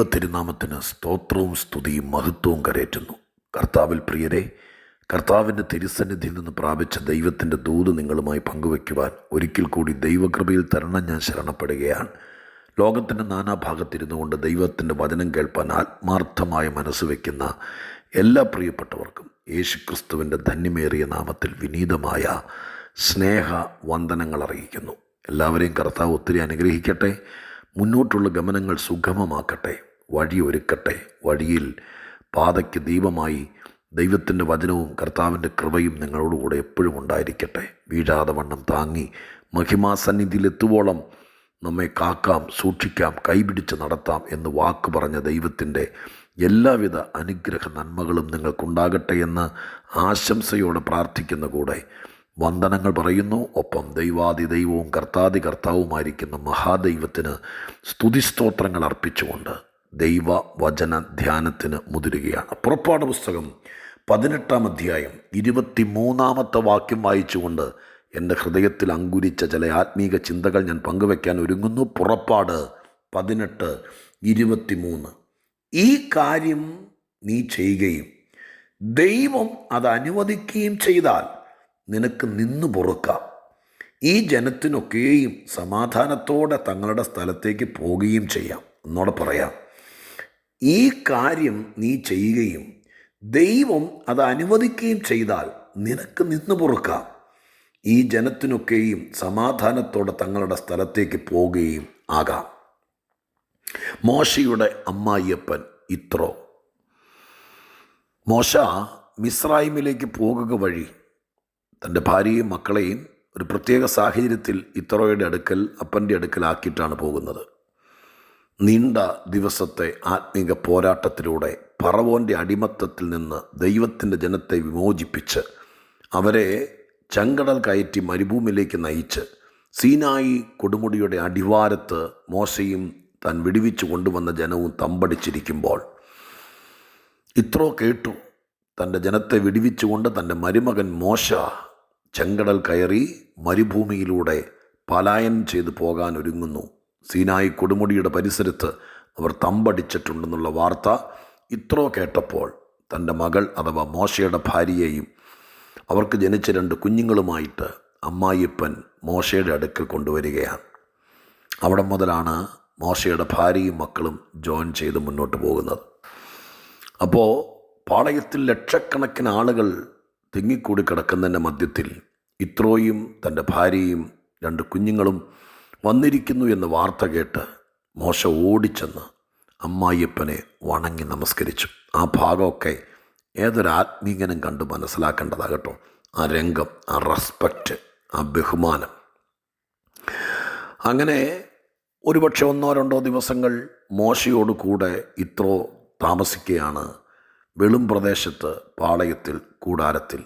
ദൈവ തിരുനാമത്തിന് സ്തോത്രവും സ്തുതിയും മഹത്വവും കരയറ്റുന്നു കർത്താവിൽ പ്രിയരെ കർത്താവിന്റെ തിരുസന്നിധിയിൽ നിന്ന് പ്രാപിച്ച ദൈവത്തിന്റെ ദൂത് നിങ്ങളുമായി പങ്കുവയ്ക്കുവാൻ ഒരിക്കൽ കൂടി ദൈവകൃപയിൽ തരണം ഞാൻ ശരണപ്പെടുകയാണ്. ലോകത്തിന്റെ നാനാഭാഗത്തിരുന്നു കൊണ്ട് ദൈവത്തിന്റെ വചനം കേൾപ്പാൻ ആത്മാർത്ഥമായ മനസ്സ് വയ്ക്കുന്ന എല്ലാ പ്രിയപ്പെട്ടവർക്കും യേശുക്രിസ്തുവിന്റെ ധന്യമേറിയ നാമത്തിൽ വിനീതമായ സ്നേഹ വന്ദനങ്ങൾ അറിയിക്കുന്നു. എല്ലാവരെയും കർത്താവ് ഒത്തിരി അനുഗ്രഹിക്കട്ടെ മുന്നോട്ടുള്ള ഗമനങ്ങൾ സുഗമമാക്കട്ടെ. വഴി ഒരുക്കട്ടെ വഴിയിൽ പാതയ്ക്ക് ദീപമായി ദൈവത്തിന്റെ വചനവും കർത്താവിന്റെ കൃപയും നിങ്ങളോടുകൂടെ എപ്പോഴും ഉണ്ടായിരിക്കട്ടെ. വീഴാതെ വണ്ണം താങ്ങി മഹിമാസന്നിധിയിലെത്തുവോളം നമ്മെ കാക്കാം സൂക്ഷിക്കാം കൈപിടിച്ച് നടത്താം എന്ന് വാക്ക് പറഞ്ഞ ദൈവത്തിന്റെ എല്ലാവിധ അനുഗ്രഹ നന്മകളും നിങ്ങൾക്കുണ്ടാകട്ടെ എന്ന് ആശംസയോടെ പ്രാർത്ഥിക്കുന്ന കൂടെ വന്ദനങ്ങൾ പറയുന്നു. ഒപ്പം ദൈവാദി ദൈവവും കർത്താദി കർത്താവുമായിരിക്കുന്ന മഹാദൈവത്തിന് സ്തുതിസ്തോത്രങ്ങൾ അർപ്പിച്ചുകൊണ്ട് ദൈവ വചന ധ്യാനത്തിന് മുതിരുകയാണ്. പുറപ്പാട് പുസ്തകം പതിനെട്ടാം അധ്യായം ഇരുപത്തി മൂന്നാമത്തെ വാക്യം വായിച്ചുകൊണ്ട് എന്റെ ഹൃദയത്തിൽ അങ്കുരിച്ച ചില ആത്മീക ചിന്തകൾ ഞാൻ പങ്കുവെക്കാൻ ഒരുങ്ങുന്നു. പുറപ്പാട് പതിനെട്ട് ഇരുപത്തി മൂന്ന് ഈ കാര്യം നീ ചെയ്യുകയും ദൈവം അത് അനുവദിക്കുകയും ചെയ്താൽ നിനക്ക് നിന്നു പൊറുക്കാം. ഈ ജനത്തിനൊക്കെയും സമാധാനത്തോടെ തങ്ങളുടെ സ്ഥലത്തേക്ക് പോവുകയും ചെയ്യാം. എന്നോട് പറയാം. ഈ കാര്യം നീ ചെയ്യുകയും ദൈവം അത് അനുവദിക്കുകയും ചെയ്താൽ നിനക്ക് നിന്നു പൊറുക്കാം. ഈ ജനത്തിനൊക്കെയും സമാധാനത്തോടെ തങ്ങളുടെ സ്ഥലത്തേക്ക് പോവുകയും ആകാം. മോശയുടെ അമ്മായിയപ്പൻ ഇത്രോ. മോശ മിസ്രായിമിലേക്ക് പോകുക വഴി തന്റെ ഭാര്യയും മക്കളെയും ഒരു പ്രത്യേക സാഹചര്യത്തിൽ ഇത്രോയുടെ അടുക്കൽ അപ്പന്റെ അടുക്കലാക്കിയിട്ടാണ് പോകുന്നത്. നീണ്ട ദിവസത്തെ ആത്മീക പോരാട്ടത്തിലൂടെ പറവോന്റെ അടിമത്തത്തിൽ നിന്ന് ദൈവത്തിന്റെ ജനത്തെ വിമോചിപ്പിച്ച് അവരെ ചങ്കടൽ കയറ്റി മരുഭൂമിയിലേക്ക് നയിച്ച് സീനായി കൊടുമുടിയുടെ അടിവാരത്ത് മോശയും താൻ വിടുവിച്ചു കൊണ്ടുവന്ന ജനവും തമ്പടിച്ചിരിക്കുമ്പോൾ ഇത്രോ കേട്ടു. തന്റെ ജനത്തെ വിടുവിച്ചുകൊണ്ട് തന്റെ മരുമകൻ മോശ ചെങ്കടൽ കയറി മരുഭൂമിയിലൂടെ പലായനം ചെയ്തു പോകാൻ ഒരുങ്ങുന്നു. സീനായി കൊടുമുടിയുടെ പരിസരത്ത് അവർ തമ്പടിച്ചിട്ടുണ്ടെന്നുള്ള വാർത്ത ഇത്രോ കേട്ടപ്പോൾ തന്റെ മകൾ അഥവാ മോശയുടെ ഭാര്യയെയും അവർക്ക് ജനിച്ച രണ്ട് കുഞ്ഞുങ്ങളുമായിട്ട് അമ്മായിപ്പൻ മോശയുടെ അടുക്കൽ കൊണ്ടുവരികയാണ്. അവിടെ മുതലാണ് മോശയുടെ ഭാര്യയും മക്കളും ജോയിൻ ചെയ്ത് മുന്നോട്ട് പോകുന്നത്. അപ്പോൾ പാളയത്തിൽ ലക്ഷക്കണക്കിന് ആളുകൾ തിങ്ങിക്കൂടി കിടക്കുന്നതിന്റെ മധ്യത്തിൽ ഇത്രോയും തന്റെ ഭാര്യയും രണ്ട് കുഞ്ഞുങ്ങളും വന്നിരിക്കുന്നു എന്ന് വാർത്ത കേട്ട് മോശ ഓടിച്ചെന്ന് അമ്മായിയപ്പനെ വണങ്ങി നമസ്കരിച്ചു. ആ ഭാഗമൊക്കെ ഏതൊരാത്മീകനും കണ്ട് മനസ്സിലാക്കേണ്ടതാകട്ടോ. ആ രംഗം ആ റെസ്പെക്റ്റ് ആ ബഹുമാനം. അങ്ങനെ ഒരുപക്ഷെ ഒന്നോ രണ്ടോ ദിവസങ്ങൾ മോശയോട് കൂടെ ഇത്രോ താമസിക്കുകയാണ് വെളും പ്രദേശത്ത് പാളയത്തിൽ കൂടാരത്തിൽ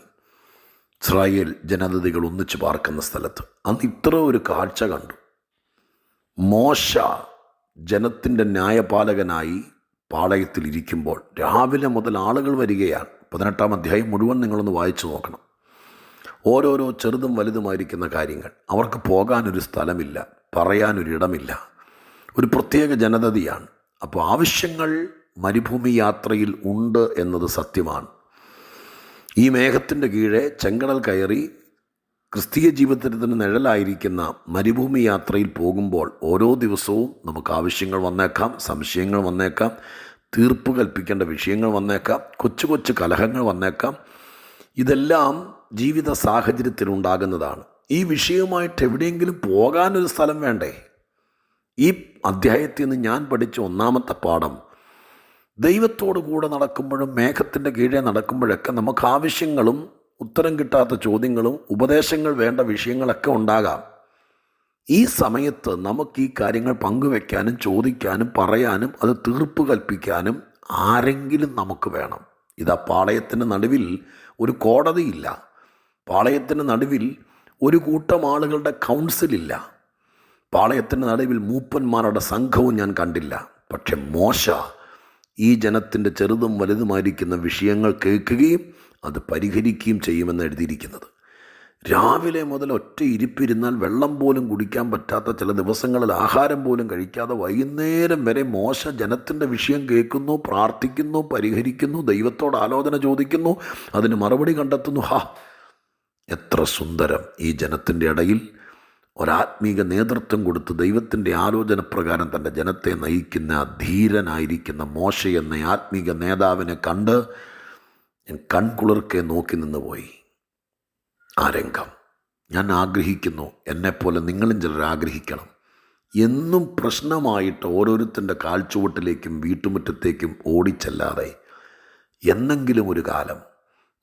ഇസ്രായേൽ ജനതകൾ ഒന്നിച്ചു പാർക്കുന്ന സ്ഥലത്ത്. അന്ന് ഇത്ര ഒരു കാഴ്ച കണ്ടു. മോശ ജനത്തിന്റെ ന്യായപാലകനായി പാളയത്തിൽ ഇരിക്കുമ്പോൾ രാവിലെ മുതൽ ആളുകൾ വരികയാണ്. പതിനെട്ടാം അധ്യായം മുഴുവൻ നിങ്ങളൊന്ന് വായിച്ചു നോക്കണം. ഓരോരോ ചെറുതും വലുതുമായിരിക്കുന്ന കാര്യങ്ങൾ. അവർക്ക് പോകാനൊരു സ്ഥലമില്ല പറയാനൊരിടമില്ല. ഒരു പ്രത്യേക ജനതയാണ് അപ്പോൾ ആവശ്യങ്ങൾ മരുഭൂമി യാത്രയിൽ ഉണ്ട് എന്നത് സത്യമാണ്. ഈ മേഘത്തിന്റെ കീഴെ ചെങ്കടൽ കയറി ക്രിസ്തീയ ജീവിതത്തിന് നിഴലായിരിക്കുന്ന മരുഭൂമി യാത്രയിൽ പോകുമ്പോൾ ഓരോ ദിവസവും നമുക്ക് ആവശ്യങ്ങൾ വന്നേക്കാം സംശയങ്ങൾ വന്നേക്കാം തീർപ്പ് കൽപ്പിക്കേണ്ട വിഷയങ്ങൾ വന്നേക്കാം കൊച്ചു കൊച്ചു കലഹങ്ങൾ വന്നേക്കാം. ഇതെല്ലാം ജീവിത സാഹചര്യത്തിലുണ്ടാകുന്നതാണ് ഈ വിഷയവുമായിട്ട് എവിടെയെങ്കിലും പോകാനൊരു സ്ഥലം വേണ്ടേ? ഈ അധ്യായത്തിൽ നിന്ന് ഞാൻ പഠിച്ച ഒന്നാമത്തെ പാഠം ദൈവത്തോടു കൂടെ നടക്കുമ്പോഴും മേഘത്തിന്റെ കീഴേ നടക്കുമ്പോഴൊക്കെ നമുക്ക് ആവശ്യങ്ങളും ഉത്തരം കിട്ടാത്ത ചോദ്യങ്ങളും ഉപദേശങ്ങൾ വേണ്ട വിഷയങ്ങളൊക്കെ ഉണ്ടാകാം. ഈ സമയത്ത് നമുക്ക് ഈ കാര്യങ്ങൾ പങ്കുവെക്കാനും ചോദിക്കാനും പറയാനും അത് തീർപ്പ് കൽപ്പിക്കാനും ആരെങ്കിലും നമുക്ക് വേണം. ഇതാ പാളയത്തിന്റെ നടുവിൽ ഒരു കോടതിയില്ല. പാളയത്തിന്റെ നടുവിൽ ഒരു കൂട്ടം ആളുകളുടെ കൗൺസിലില്ല. പാളയത്തിന്റെ നടുവിൽ മൂപ്പന്മാരുടെ സംഘവും ഞാൻ കണ്ടില്ല. പക്ഷെ മോശ ഈ ജനത്തിന്റെ ചെറുതും വലുതുമായിരിക്കുന്ന വിഷയങ്ങൾ കേൾക്കുകയും അത് പരിഹരിക്കുകയും ചെയ്യുമെന്ന് എഴുതിയിരിക്കുന്നത്. രാവിലെ മുതൽ ഒറ്റ ഇരിപ്പിരുന്നാൽ വെള്ളം പോലും കുടിക്കാൻ പറ്റാത്ത ചില ദിവസങ്ങളിൽ ആഹാരം പോലും കഴിക്കാതെ വൈകുന്നേരം വരെ മോശ ജനത്തിന്റെ വിഷയം കേൾക്കുന്നു പ്രാർത്ഥിക്കുന്നു പരിഹരിക്കുന്നു ദൈവത്തോട് ആലോചന ചോദിക്കുന്നു അതിന് മറുപടി കണ്ടെത്തുന്നു. ഹാ എത്ര സുന്ദരം ഈ ജനത്തിന്റെ ഇടയിൽ. ഒരാത്മീക നേതൃത്വം കൊടുത്ത് ദൈവത്തിന്റെ ആലോചന പ്രകാരം തന്റെ ജനത്തെ നയിക്കുന്ന ധീരനായിരിക്കുന്ന മോശ എന്ന ആത്മീക നേതാവിനെ കണ്ട് ഞാൻ കൺകുളിർക്കെ നോക്കി നിന്ന് പോയി. ആ രംഗം. ഞാൻ ആഗ്രഹിക്കുന്നു എന്നെപ്പോലെ നിങ്ങളും ചിലർ ആഗ്രഹിക്കണം. എന്നും പ്രശ്നമായിട്ട് ഓരോരുത്തന്റെ കാൽച്ചുവട്ടിലേക്കും വീട്ടുമുറ്റത്തേക്കും ഓടിച്ചല്ലാതെ എന്നെങ്കിലും ഒരു കാലം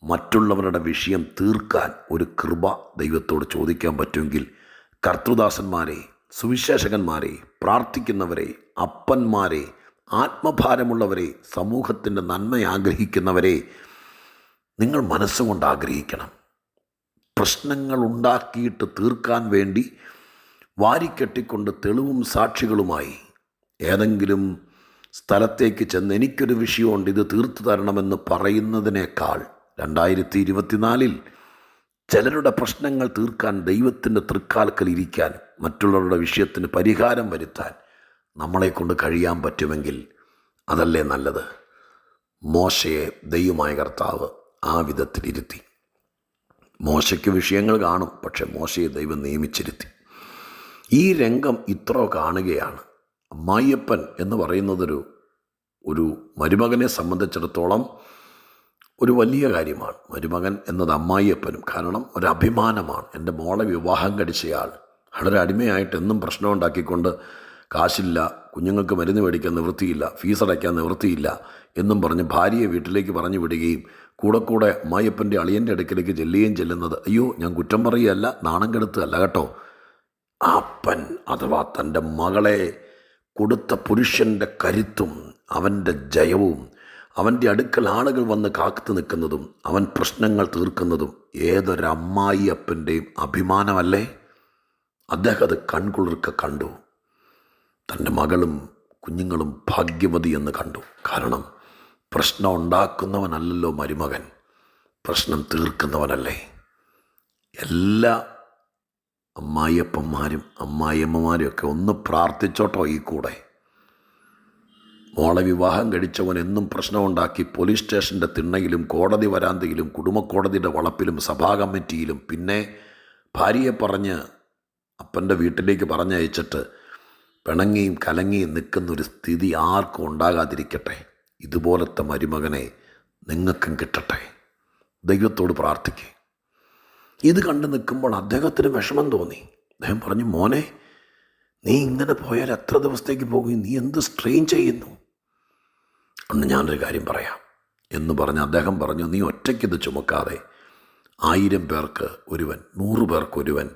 മറ്റുള്ളവരുടെ വിഷയം തീർക്കാൻ ഒരു കൃപ ദൈവത്തോട് ചോദിക്കാൻ പറ്റുമെങ്കിൽ കർത്തൃദാസന്മാരെ സുവിശേഷകന്മാരെ പ്രാർത്ഥിക്കുന്നവരെ അപ്പന്മാരെ ആത്മഭാരമുള്ളവരെ സമൂഹത്തിന്റെ നന്മ ആഗ്രഹിക്കുന്നവരെ നിങ്ങൾ മനസ്സുകൊണ്ട് ആഗ്രഹിക്കണം. പ്രശ്നങ്ങൾ ഉണ്ടാക്കിയിട്ട് തീർക്കാൻ വേണ്ടി വാരിക്കെട്ടിക്കൊണ്ട് തെളിവും സാക്ഷികളുമായി ഏതെങ്കിലും സ്ഥലത്തേക്ക് ചെന്ന് എനിക്കൊരു വിഷയമുണ്ട് ഇത് തീർത്തു തരണമെന്ന് പറയുന്നതിനേക്കാൾ രണ്ടായിരത്തി ഇരുപത്തിനാലിൽ ചിലരുടെ പ്രശ്നങ്ങൾ തീർക്കാൻ ദൈവത്തിന്റെ തൃക്കാൽക്കൽ ഇരിക്കാൻ മറ്റുള്ളവരുടെ വിഷയത്തിന് പരിഹാരം വരുത്താൻ നമ്മളെക്കൊണ്ട് കഴിയാൻ പറ്റുമെങ്കിൽ അതല്ലേ നല്ലത്. മോശയെ ദൈവമായ കർത്താവ് ആ വിധത്തിലിരുത്തി മോശയ്ക്ക് വിഷയങ്ങൾ കാണും പക്ഷെ മോശയെ ദൈവം നിയമിച്ചിരുത്തി. ഈ രംഗം ഇത്ര കാണുകയാണ്. അമ്മായിയപ്പൻ എന്ന് പറയുന്നതൊരു ഒരു മരുമകനെ സംബന്ധിച്ചിടത്തോളം ഒരു വലിയ കാര്യമാണ്. മരുമകൻ എന്നത് അമ്മായിയപ്പനും കാരണം ഒരു അഭിമാനമാണ്. എന്റെ മോളെ വിവാഹം കഴിച്ചയാൾ വളരെ അടിമയായിട്ട് എന്നും പ്രശ്നം ഉണ്ടാക്കിക്കൊണ്ട് കാശില്ല കുഞ്ഞുങ്ങൾക്ക് മരുന്ന് മേടിക്കാൻ നിവൃത്തിയില്ല ഫീസ് അടയ്ക്കാൻ നിവൃത്തിയില്ല എന്നും പറഞ്ഞ് ഭാര്യയെ വീട്ടിലേക്ക് പറഞ്ഞു വിടുകയും കൂടെ കൂടെ അമ്മായിയപ്പന്റെ അളിയന്റെ അടുക്കിലേക്ക് ചെല്ലുകയും ചെല്ലുന്നത് അയ്യോ ഞാൻ കുറ്റം പറയുകയല്ല നാണം കെടുത്തല്ല കേട്ടോ. അപ്പൻ അഥവാ തന്റെ മകളെ കൊടുത്ത പുരുഷന്റെ കരുത്തും അവന്റെ ജയവും അവന്റെ അടുക്കൽ ആളുകൾ വന്ന് കാത്തു നിൽക്കുന്നതും അവൻ പ്രശ്നങ്ങൾ തീർക്കുന്നതും ഏതൊരമ്മായി അപ്പന്റെയും അഭിമാനമല്ലേ? അദ്ദേഹം അത് കൺകുളിർക്ക കണ്ടു. തന്റെ മകളും കുഞ്ഞുങ്ങളും ഭാഗ്യവതി എന്ന് കണ്ടു. കാരണം പ്രശ്നം ഉണ്ടാക്കുന്നവനല്ലല്ലോ മരുമകൻ. പ്രശ്നം തീർക്കുന്നവനല്ലേ. എല്ലാ അമ്മായിയപ്പന്മാരും അമ്മായിയമ്മമാരും ഒക്കെ ഒന്ന് പ്രാർത്ഥിച്ചോട്ടോ ഈ കൂടെ. മോളെ വിവാഹം കഴിച്ചവൻ എന്നും പ്രശ്നമുണ്ടാക്കി പോലീസ് സ്റ്റേഷന്റെ തിണ്ണയിലും കോടതി വരാന്തയിലും കുടുംബക്കോടതിയുടെ വളപ്പിലും സഭാ കമ്മിറ്റിയിലും പിന്നെ ഭാര്യയെ പറഞ്ഞ് അപ്പന്റെ വീട്ടിലേക്ക് പറഞ്ഞയച്ചിട്ട് പിണങ്ങിയും കലങ്ങിയും നിൽക്കുന്നൊരു സ്ഥിതി ആർക്കും ഉണ്ടാകാതിരിക്കട്ടെ. ഇതുപോലത്തെ മരുമകനെ നിങ്ങൾക്കും കിട്ടട്ടെ. ദൈവത്തോട് പ്രാർത്ഥിക്കേ. ഇത് കണ്ടു നിൽക്കുമ്പോൾ അദ്ദേഹത്തിന് വിഷമം തോന്നി. അദ്ദേഹം പറഞ്ഞു മോനെ നീ ഇങ്ങനെ പോയാൽ എത്ര ദിവസത്തേക്ക് പോകും? നീ എന്ത് സ്ട്രെയിൻ ചെയ്യുന്നു? അന്ന് ഞാനൊരു കാര്യം പറയാം. എന്ന് പറഞ്ഞ് അദ്ദേഹം പറഞ്ഞു നീ ഒറ്റയ്ക്കിത് ചുമക്കാതെ ആയിരം പേർക്ക് ഒരുവൻ നൂറ് പേർക്ക് ഒരുവൻ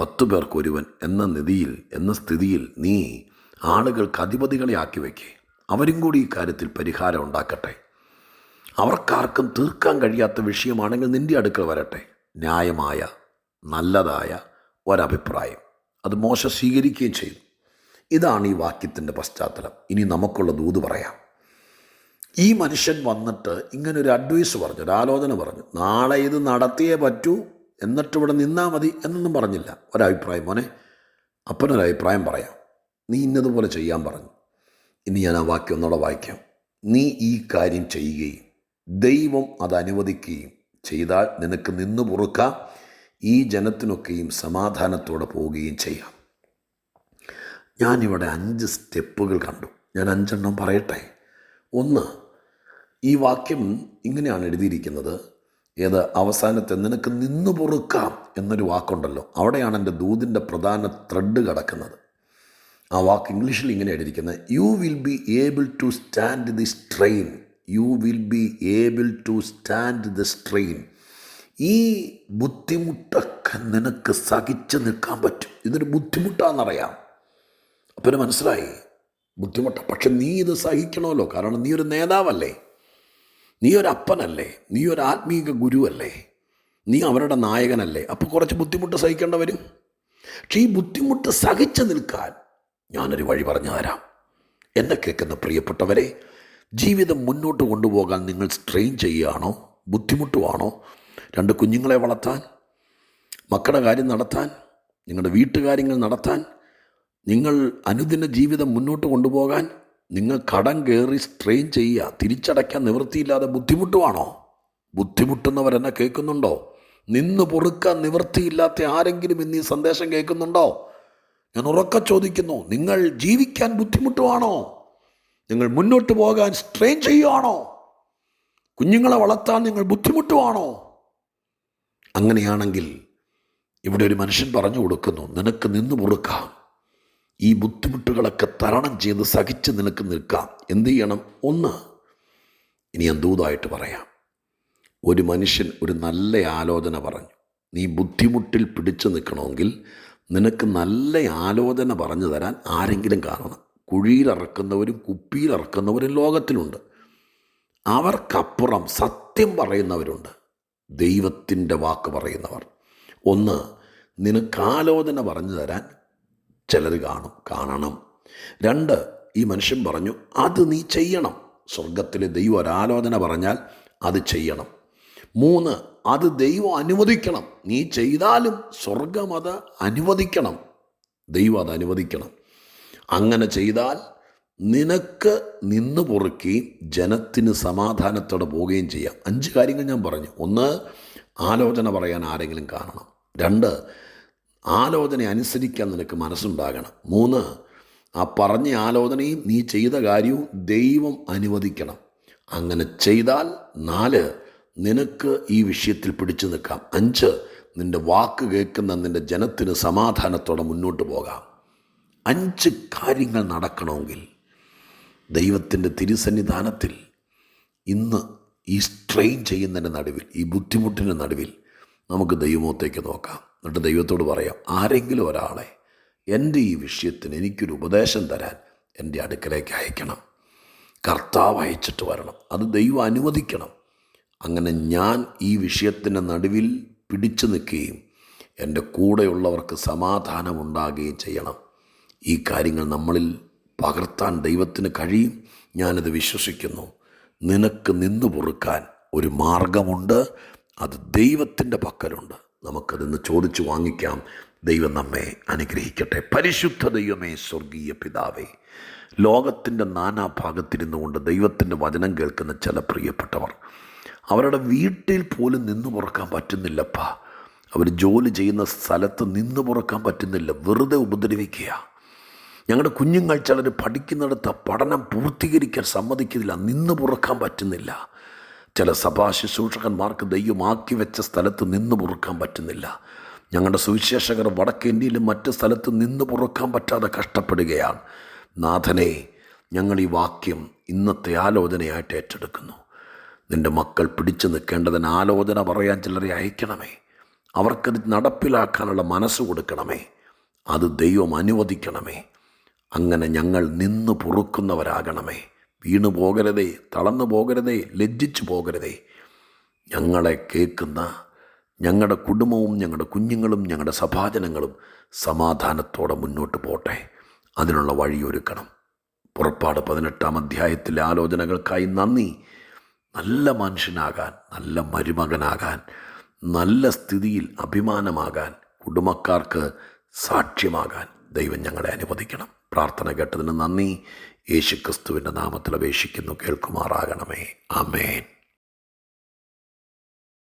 പത്ത് പേർക്ക് ഒരുവൻ എന്ന നിധിയിൽ എന്ന സ്ഥിതിയിൽ നീ ആളുകൾക്ക് അധിപതികളെ ആക്കി വയ്ക്കേ അവരും കൂടി ഈ കാര്യത്തിൽ പരിഹാരം ഉണ്ടാക്കട്ടെ. അവർക്കാർക്കും തീർക്കാൻ കഴിയാത്ത വിഷയമാണെങ്കിൽ നിന്റെ അടുക്കൽ വരട്ടെ. ന്യായമായ നല്ലതായ ഒരഭിപ്രായം. അത് മോശ സ്വീകരിക്കുകയും ചെയ്തു. ഇതാണ് ഈ വാക്യത്തിന്റെ പശ്ചാത്തലം. ഇനി നമുക്കുള്ള ദൂത് പറയാം. ഈ മനുഷ്യൻ വന്നിട്ട് ഇങ്ങനെ ഒരു അഡ്വൈസ് പറഞ്ഞു ഒരു ആലോചന പറഞ്ഞു. നാളെ ഇത് നടത്തിയേ പറ്റൂ എന്നിട്ട് ഇവിടെ നിന്നാൽ മതി എന്നൊന്നും പറഞ്ഞില്ല. ഒരഭിപ്രായം മോനെ അപ്പനൊരഭിപ്രായം പറയാം. നീ ഇന്നതുപോലെ ചെയ്യാൻ പറഞ്ഞു. ഇനി ഞാൻ ആ വാക്യം ഒന്നുകൂടെ വായിക്കാം. നീ ഈ കാര്യം ചെയ്യുകയും ദൈവം അത് അനുവദിക്കുകയും ചെയ്താൽ നിനക്ക് നിന്ന് പൊറുക്കാം ഈ ജനത്തിനൊക്കെയും സമാധാനത്തോടെ പോവുകയും ചെയ്യാം. ഞാനിവിടെ അഞ്ച് സ്റ്റെപ്പുകൾ കണ്ടു. ഞാൻ അഞ്ചെണ്ണം പറയട്ടെ? ഒന്ന് ഈ വാക്യം ഇങ്ങനെയാണ് എഴുതിയിരിക്കുന്നത്. ഏത്? അവസാനത്തെ നിനക്ക് നിന്ന് പൊറുക്കാം എന്നൊരു വാക്കുണ്ടല്ലോ. അവിടെയാണ് എന്റെ ദൂതിന്റെ പ്രധാന ത്രെഡ് കിടക്കുന്നത്. ആ വാക്ക് ഇംഗ്ലീഷിൽ ഇങ്ങനെ എഴുതിയിരിക്കുന്നത് you will be able to stand the strain you will be able to stand the strain ഈ ബുദ്ധിമുട്ടൊക്കെ നിനക്ക് സഹിച്ച് നിൽക്കാൻ പറ്റും. ഇതൊരു ബുദ്ധിമുട്ടാണെന്നറിയാം അപ്പം മനസ്സിലായി? ബുദ്ധിമുട്ട. പക്ഷെ നീ ഇത് സഹിക്കണമല്ലോ. കാരണം നീ ഒരു നേതാവല്ലേ. നീ ഒരു അപ്പനല്ലേ. നീ ഒരു ആത്മീക ഗുരുവല്ലേ. നീ അവരുടെ നായകനല്ലേ. അപ്പോൾ കുറച്ച് ബുദ്ധിമുട്ട് സഹിക്കേണ്ടവരും പക്ഷെ ഈ ബുദ്ധിമുട്ട് സഹിച്ചു നിൽക്കാൻ ഞാനൊരു വഴി പറഞ്ഞു തരാം എന്നെ കേൾക്കുന്ന പ്രിയപ്പെട്ടവരെ ജീവിതം മുന്നോട്ട് കൊണ്ടുപോകാൻ നിങ്ങൾ സ്ട്രെയിൻ ചെയ്യുകയാണോ? ബുദ്ധിമുട്ടുവാണോ? രണ്ട് കുഞ്ഞുങ്ങളെ വളർത്താൻ മക്കളുടെ കാര്യം നടത്താൻ നിങ്ങളുടെ വീട്ടുകാര്യങ്ങൾ നടത്താൻ നിങ്ങൾ അനുദിന ജീവിതം മുന്നോട്ട് കൊണ്ടുപോകാൻ നിങ്ങൾ കടം കയറി സ്ട്രെയിൻ ചെയ്യുക തിരിച്ചടയ്ക്കാൻ നിവൃത്തിയില്ലാതെ ബുദ്ധിമുട്ടുവാണോ? ബുദ്ധിമുട്ടുന്നവരെന്നെ കേൾക്കുന്നുണ്ടോ? നിന്ന് പൊറുക്കാൻ നിവൃത്തിയില്ലാത്ത ആരെങ്കിലും ഇന്ന് ഈ സന്ദേശം കേൾക്കുന്നുണ്ടോ? ഞാൻ ഉറക്ക ചോദിക്കുന്നു നിങ്ങൾ ജീവിക്കാൻ ബുദ്ധിമുട്ടുവാണോ? നിങ്ങൾ മുന്നോട്ട് പോകാൻ സ്ട്രെയിൻ ചെയ്യുവാണോ? കുഞ്ഞുങ്ങളെ വളർത്താൻ നിങ്ങൾ ബുദ്ധിമുട്ടുവാണോ? അങ്ങനെയാണെങ്കിൽ ഇവിടെ ഒരു മനുഷ്യൻ പറഞ്ഞു കൊടുക്കുന്നു നിനക്ക് നിന്ന് മുറുക്കാം. ഈ ബുദ്ധിമുട്ടുകളൊക്കെ തരണം ചെയ്ത് സഹിച്ച് നിനക്ക് നിൽക്കാം. എന്ത് ചെയ്യണം? ഒന്ന് ഇനി ഞാൻ പറയാം. ഒരു മനുഷ്യൻ ഒരു നല്ല ആലോചന പറഞ്ഞു. നീ ബുദ്ധിമുട്ടിൽ പിടിച്ചു നിൽക്കണമെങ്കിൽ നിനക്ക് നല്ല ആലോചന പറഞ്ഞു തരാൻ ആരെങ്കിലും കാണണം കുഴിയിലിറക്കുന്നവരും കുപ്പിയിലിറക്കുന്നവരും ലോകത്തിലുണ്ട്. അവർക്കപ്പുറം സത്യം പറയുന്നവരുണ്ട്. ദൈവത്തിന്റെ വാക്ക് പറയുന്നവർ. ഒന്ന് നിനക്ക് ആലോചന പറഞ്ഞു തരാൻ ചിലർ കാണും കാണണം. രണ്ട് ഈ മനുഷ്യൻ പറഞ്ഞു അത് നീ ചെയ്യണം. സ്വർഗത്തിലെ ദൈവം ഒരാലോചന പറഞ്ഞാൽ അത് ചെയ്യണം. മൂന്ന് അത് ദൈവം അനുവദിക്കണം. നീ ചെയ്താലും സ്വർഗം അത് അനുവദിക്കണം. ദൈവം അത് അനുവദിക്കണം. അങ്ങനെ ചെയ്താൽ നിനക്ക് നിന്ന് പൊറുക്കുകയും ജനത്തിന് സമാധാനത്തോടെ പോവുകയും ചെയ്യാം. അഞ്ച് കാര്യങ്ങൾ ഞാൻ പറഞ്ഞു. ഒന്ന് ആലോചന പറയാൻ ആരെങ്കിലും കാണണം. രണ്ട് ആലോചന അനുസരിക്കാൻ നിനക്ക് മനസ്സുണ്ടാകണം. മൂന്ന് ആ പറഞ്ഞ ആലോചനയും നീ ചെയ്ത കാര്യവും ദൈവം അനുവദിക്കണം. അങ്ങനെ ചെയ്താൽ നാല് നിനക്ക് ഈ വിഷയത്തിൽ പിടിച്ചു നിൽക്കാം. അഞ്ച് നിന്റെ വാക്ക് കേൾക്കുന്ന നിന്റെ ജനത്തിന് സമാധാനത്തോടെ മുന്നോട്ട് പോകാം. അഞ്ച് കാര്യങ്ങൾ നടക്കണമെങ്കിൽ ദൈവത്തിന്റെ തിരുസന്നിധാനത്തിൽ ഇന്ന് ഈ സ്ട്രെയിൻ ചെയ്യുന്നതിന്റെ നടുവിൽ ഈ ബുദ്ധിമുട്ടിന്റെ നടുവിൽ നമുക്ക് ദൈവമോത്തേക്ക് നോക്കാം. എന്നിട്ട് ദൈവത്തോട് പറയാം ആരെങ്കിലും ഒരാളെ എന്റെ ഈ വിഷയത്തിന് എനിക്കൊരു ഉപദേശം തരാൻ എന്റെ അടുക്കലേക്ക് അയക്കണം. കർത്താവ് അയച്ചിട്ട് വരണം. അത് ദൈവം അനുവദിക്കണം. അങ്ങനെ ഞാൻ ഈ വിഷയത്തിന്റെ നടുവിൽ പിടിച്ചു നിൽക്കുകയും എന്റെ കൂടെയുള്ളവർക്ക് സമാധാനമുണ്ടാകുകയും ചെയ്യണം. ഈ കാര്യങ്ങൾ നമ്മളിൽ പകർത്താൻ ദൈവത്തിന് കഴിയും. ഞാനത് വിശ്വസിക്കുന്നു. നിനക്ക് നിന്നു പൊറുക്കാൻ ഒരു മാർഗമുണ്ട്. അത് ദൈവത്തിന്റെ പക്കലുണ്ട്. നമുക്കതിന്ന് ചോദിച്ചു വാങ്ങിക്കാം. ദൈവം നമ്മെ അനുഗ്രഹിക്കട്ടെ. പരിശുദ്ധ ദൈവമേ സ്വർഗീയ പിതാവേ ലോകത്തിന്റെ നാനാഭാഗത്തിരുന്നു കൊണ്ട് ദൈവത്തിന്റെ വചനം കേൾക്കുന്ന ചില പ്രിയപ്പെട്ടവർ അവരുടെ വീട്ടിൽ പോലും നിന്ന് പുറക്കാൻ പറ്റുന്നില്ലപ്പാ. അവർ ജോലി ചെയ്യുന്ന സ്ഥലത്ത് നിന്ന് പുറക്കാൻ പറ്റുന്നില്ല. വെറുതെ ഉപദ്രവിക്കുക ഞങ്ങളുടെ കുഞ്ഞുങ്ങൾ ചിലർ പഠിക്കുന്നിടത്ത് പഠനം പൂർത്തീകരിക്കാൻ സമ്മതിക്കുന്നില്ല. നിന്ന് പുറക്കാൻ പറ്റുന്നില്ല. ചില സഭാ ശുശ്രൂഷകന്മാർക്ക് ദൈവമാക്കി വെച്ച സ്ഥലത്ത് നിന്ന് പുറക്കാൻ പറ്റുന്നില്ല. ഞങ്ങളുടെ സുവിശേഷകർ വടക്കേ ഇന്ത്യയിലും മറ്റ് സ്ഥലത്ത് നിന്ന് പുറക്കാൻ പറ്റാതെ കഷ്ടപ്പെടുകയാണ്. നാഥനെ ഞങ്ങൾ ഈ വാക്യം ഇന്നത്തെ ആലോചനയായിട്ട് ഏറ്റെടുക്കുന്നു. നിന്റെ മക്കൾ പിടിച്ചു നിൽക്കേണ്ടതിന് ആലോചന പറയാൻ ചിലരെ അയക്കണമേ. അവർക്കത് നടപ്പിലാക്കാനുള്ള മനസ്സ് കൊടുക്കണമേ. അത് ദൈവം അനുവദിക്കണമേ. അങ്ങനെ ഞങ്ങൾ നിന്ന് പൊറുക്കുന്നവരാകണമേ. വീണു പോകരുതേ തളർന്നു പോകരുതേ ലജ്ജിച്ചു പോകരുതേ. ഞങ്ങളെ കേൾക്കുന്ന ഞങ്ങളുടെ കുടുംബവും ഞങ്ങളുടെ കുഞ്ഞുങ്ങളും ഞങ്ങളുടെ സഭാജനങ്ങളും സമാധാനത്തോടെ മുന്നോട്ട് പോട്ടെ. അതിനുള്ള വഴിയൊരുക്കണം. പുറപ്പാട് പതിനെട്ടാം അധ്യായത്തിലെ ആലോചനകൾക്കായി നന്ദി. നല്ല മനുഷ്യനാകാൻ നല്ല മരുമകനാകാൻ നല്ല സ്ഥിതിയിൽ അഭിമാനമാകാൻ കുടുംബക്കാർക്ക് സാക്ഷ്യമാകാൻ ദൈവം ഞങ്ങളെ അനുവദിക്കണം. പ്രാർത്ഥന കേട്ടതിന് നന്ദി. യേശുക്രിസ്തുവിന്റെ നാമത്തിൽ അപേക്ഷിക്കുന്നു. കേൾക്കുമാറാകണമേ. ആമേൻ.